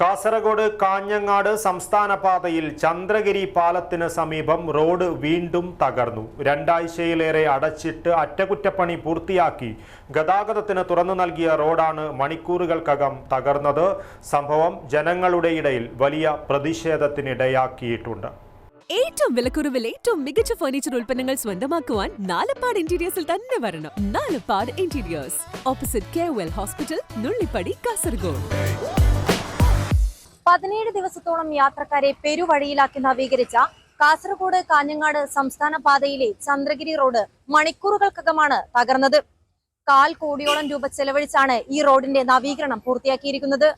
കാസർഗോഡ് കാഞ്ഞങ്ങാട് സംസ്ഥാന പാതയിൽ ചന്ദ്രഗിരി പാലത്തിന് സമീപം റോഡ് വീണ്ടും തകർന്നു. രണ്ടാഴ്ചയിലേറെ അടച്ചിട്ട് അറ്റകുറ്റപ്പണി പൂർത്തിയാക്കി. ഗതാഗതത്തിന് തുറന്നു നൽകിയ റോഡാണ് മണിക്കൂറുകൾക്കകം തകർന്നത്. സംഭവം ജനങ്ങളുടെ ഇടയിൽ വലിയ പ്രതിഷേധത്തിനിടയാക്കിയിട്ടുണ്ട്. ഏറ്റവും വിലക്കുറവിൽ ഏറ്റവും മികച്ച ഫർണിച്ചർ ഉൽപ്പന്നങ്ങൾ സ്വന്തമാക്കുവാൻ നാലപ്പാട് ഇന്റീരിയേഴ്സിൽ തന്നെ വരണം. Nalappad interiors opposite K hospital Nullippady Kasaragod പതിനേഴ് ദിവസത്തോളം യാത്രക്കാരെ പെരുവഴിയിലാക്കി നവീകരിച്ച കാസർഗോഡ് കാഞ്ഞങ്ങാട് സംസ്ഥാന പാതയിലെ ചന്ദ്രഗിരി റോഡ് മണിക്കൂറുകൾക്കകമാണ് തകർന്നത്. കാൽ കോടിയോളം രൂപ ചെലവഴിച്ചാണ് ഈ റോഡിന്റെ നവീകരണം പൂർത്തിയാക്കിയിരിക്കുന്നത്.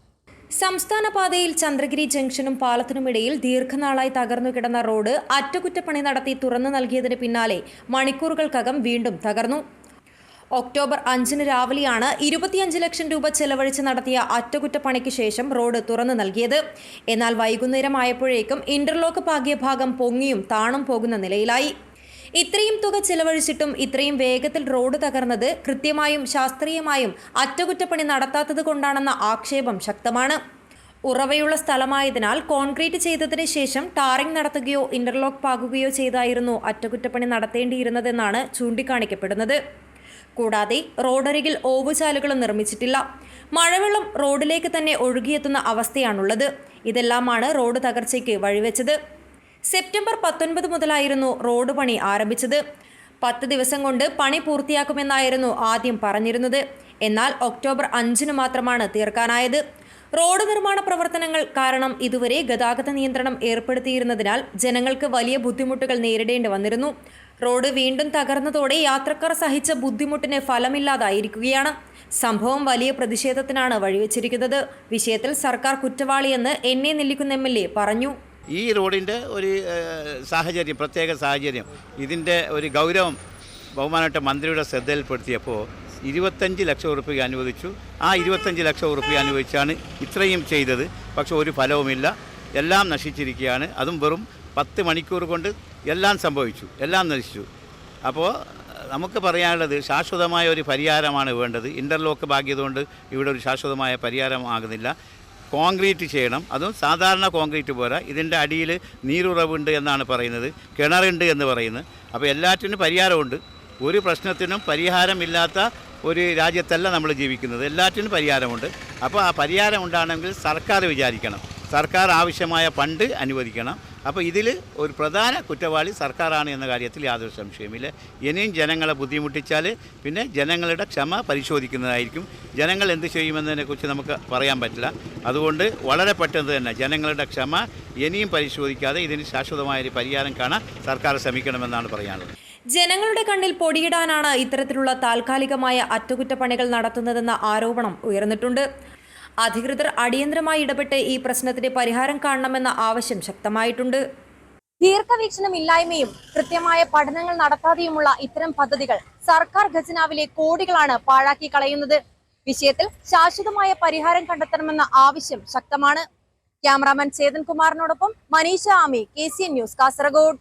സംസ്ഥാന പാതയിൽ ചന്ദ്രഗിരി ജംഗ്ഷനും പാലത്തിനുമിടയിൽ ദീർഘനാളായി തകർന്നു കിടന്ന റോഡ് അറ്റകുറ്റപ്പണി നടത്തി തുറന്നു നൽകിയതിന് പിന്നാലെ മണിക്കൂറുകൾക്കകം വീണ്ടും തകർന്നു. ഒക്ടോബർ അഞ്ചിന് രാവിലെയാണ് ഇരുപത്തിയഞ്ച് ലക്ഷം രൂപ ചെലവഴിച്ച് നടത്തിയ അറ്റകുറ്റപ്പണിക്ക് ശേഷം റോഡ് തുറന്നു നൽകിയത്. എന്നാൽ വൈകുന്നേരമായപ്പോഴേക്കും ഇന്റർലോക്ക് പാകിയ ഭാഗം പൊങ്ങിയും താണും പോകുന്ന നിലയിലായി. ഇത്രയും തുക ചെലവഴിച്ചിട്ടും ഇത്രയും വേഗത്തിൽ റോഡ് തകർന്നത് കൃത്യമായും ശാസ്ത്രീയമായും അറ്റകുറ്റപ്പണി നടത്താത്തത് കൊണ്ടാണെന്ന ആക്ഷേപം ശക്തമാണ്. ഉറവയുള്ള സ്ഥലമായതിനാൽ കോൺക്രീറ്റ് ചെയ്തതിന് ശേഷം ടാറിംഗ് നടത്തുകയോ ഇന്റർലോക്ക് പാകുകയോ ചെയ്തായിരുന്നു അറ്റകുറ്റപ്പണി നടത്തേണ്ടിയിരുന്നതെന്നാണ് ചൂണ്ടിക്കാണിക്കപ്പെടുന്നത്. കൂടാതെ റോഡരികിൽ ഓവുചാലുകളും നിർമ്മിച്ചിട്ടില്ല. മഴവെള്ളം റോഡിലേക്ക് തന്നെ ഒഴുകിയെത്തുന്ന അവസ്ഥയാണുള്ളത്. ഇതെല്ലാമാണ് റോഡ് തകർച്ചയ്ക്ക് വഴിവെച്ചത്. സെപ്റ്റംബർ പത്തൊൻപത് മുതലായിരുന്നു റോഡ് പണി ആരംഭിച്ചത്. പത്ത് ദിവസം കൊണ്ട് പണി പൂർത്തിയാക്കുമെന്നായിരുന്നു ആദ്യം പറഞ്ഞിരുന്നത്. എന്നാൽ ഒക്ടോബർ അഞ്ചിന് മാത്രമാണ് തീർക്കാനായത്. റോഡ് നിർമ്മാണ പ്രവർത്തനങ്ങൾ കാരണം ഇതുവരെ ഗതാഗത നിയന്ത്രണം ഏർപ്പെടുത്തിയിരുന്നതിനാൽ ജനങ്ങൾക്ക് വലിയ ബുദ്ധിമുട്ടുകൾ നേരിടേണ്ടി വന്നിരുന്നു. റോഡ് വീണ്ടും തകർന്നതോടെ യാത്രക്കാർ സഹിച്ച ബുദ്ധിമുട്ടിന് ഫലമില്ലാതായിരിക്കുകയാണ്. സംഭവം വലിയ പ്രതിഷേധത്തിനാണ് വഴിവെച്ചിരിക്കുന്നത്. വിഷയത്തിൽ സർക്കാർ കുറ്റവാളിയെന്ന് N A Nellikkunnu M L A പറഞ്ഞു. ഈ റോഡിന്റെ ഒരു സാഹചര്യം പ്രത്യേക സാഹചര്യം ഇതിന്റെ ഒരു ഗൗരവം ബഹുമാനപ്പെട്ട മന്ത്രിയുടെ ശ്രദ്ധയിൽപ്പെടുത്തിയപ്പോൾ ഇരുപത്തഞ്ച് ലക്ഷം ഉറുപ്പിക അനുവദിച്ചു. ആ ഇരുപത്തഞ്ച് ലക്ഷം ഉറുപ്പിക അനുവദിച്ചാണ് ഇത്രയും ചെയ്തത്. പക്ഷെ ഒരു ഫലവുമില്ല. എല്ലാം നശിച്ചിരിക്കുകയാണ്. അതും വെറും പത്ത് മണിക്കൂർ കൊണ്ട് എല്ലാം സംഭവിച്ചു എല്ലാം നശിച്ചു. അപ്പോൾ നമുക്ക് പറയാനുള്ളത് ശാശ്വതമായ ഒരു പരിഹാരമാണ് വേണ്ടത്. ഇന്റർലോക്ക് ഭാഗ്യതുകൊണ്ട് ഇവിടെ ഒരു ശാശ്വതമായ പരിഹാരമാകുന്നില്ല കോൺക്രീറ്റ് ചെയ്യണം. അതും സാധാരണ കോൺക്രീറ്റ് പോരാ. ഇതിന്റെ അടിയിൽ നീരുറവുണ്ട് എന്നാണ് പറയുന്നത്. കിണറുണ്ട് എന്ന് പറയുന്നത്. അപ്പോൾ എല്ലാറ്റിനും പരിഹാരമുണ്ട്. ഒരു പ്രശ്നത്തിനും പരിഹാരമില്ലാത്ത ഒരു രാജ്യത്തല്ല നമ്മൾ ജീവിക്കുന്നത്. എല്ലാറ്റിനും പരിഹാരമുണ്ട്. അപ്പോൾ ആ പരിഹാരം ഉണ്ടാണെങ്കിൽ സർക്കാർ വിചാരിക്കണം. സർക്കാർ ആവശ്യമായ ഫണ്ട് അനുവദിക്കണം. അപ്പോൾ ഇതിൽ ഒരു പ്രധാന കുറ്റവാളി സർക്കാരാണ് എന്ന കാര്യത്തിൽ യാതൊരു സംശയമില്ല ഇനിയും ജനങ്ങളെ ബുദ്ധിമുട്ടിച്ചാൽ പിന്നെ ജനങ്ങളുടെ ക്ഷമ പരിശോധിക്കുന്നതായിരിക്കും. ജനങ്ങൾ എന്ത് ചെയ്യുമെന്നതിനെക്കുറിച്ച് നമുക്ക് പറയാൻ പറ്റില്ല. അതുകൊണ്ട് വളരെ പെട്ടെന്ന് തന്നെ ജനങ്ങളുടെ ക്ഷമ ഇനിയും പരിശോധിക്കാതെ ഇതിന് ശാശ്വതമായൊരു പരിഹാരം കാണാൻ സർക്കാർ ശ്രമിക്കണമെന്നാണ് പറയാനുള്ളത്. ജനങ്ങളുടെ കണ്ണിൽ പൊടിയിടാനാണ് ഇത്തരത്തിലുള്ള താൽക്കാലികമായ അറ്റകുറ്റപ്പണികൾ നടത്തുന്നതെന്ന ആരോപണം ഉയർന്നിട്ടുണ്ട്. അധികൃതർ അടിയന്തരമായി ഇടപെട്ട് ഈ പ്രശ്നത്തിന് പരിഹാരം കാണണമെന്ന ആവശ്യം ശക്തമായിട്ടുണ്ട്. ദീർഘവീക്ഷണമില്ലായ്മയും കൃത്യമായ പഠനങ്ങൾ നടത്താതെയുമുള്ള ഇത്തരം പദ്ധതികൾ സർക്കാർ ഖജനാവിലെ കോടികളാണ് പാഴാക്കി കളയുന്നത്. വിഷയത്തിൽ ശാശ്വതമായ പരിഹാരം കണ്ടെത്തണമെന്ന ആവശ്യം ശക്തമാണ്. Cameraman Chethan കുമാറിനോടൊപ്പം Maneesha Ami K C news Kasaragod.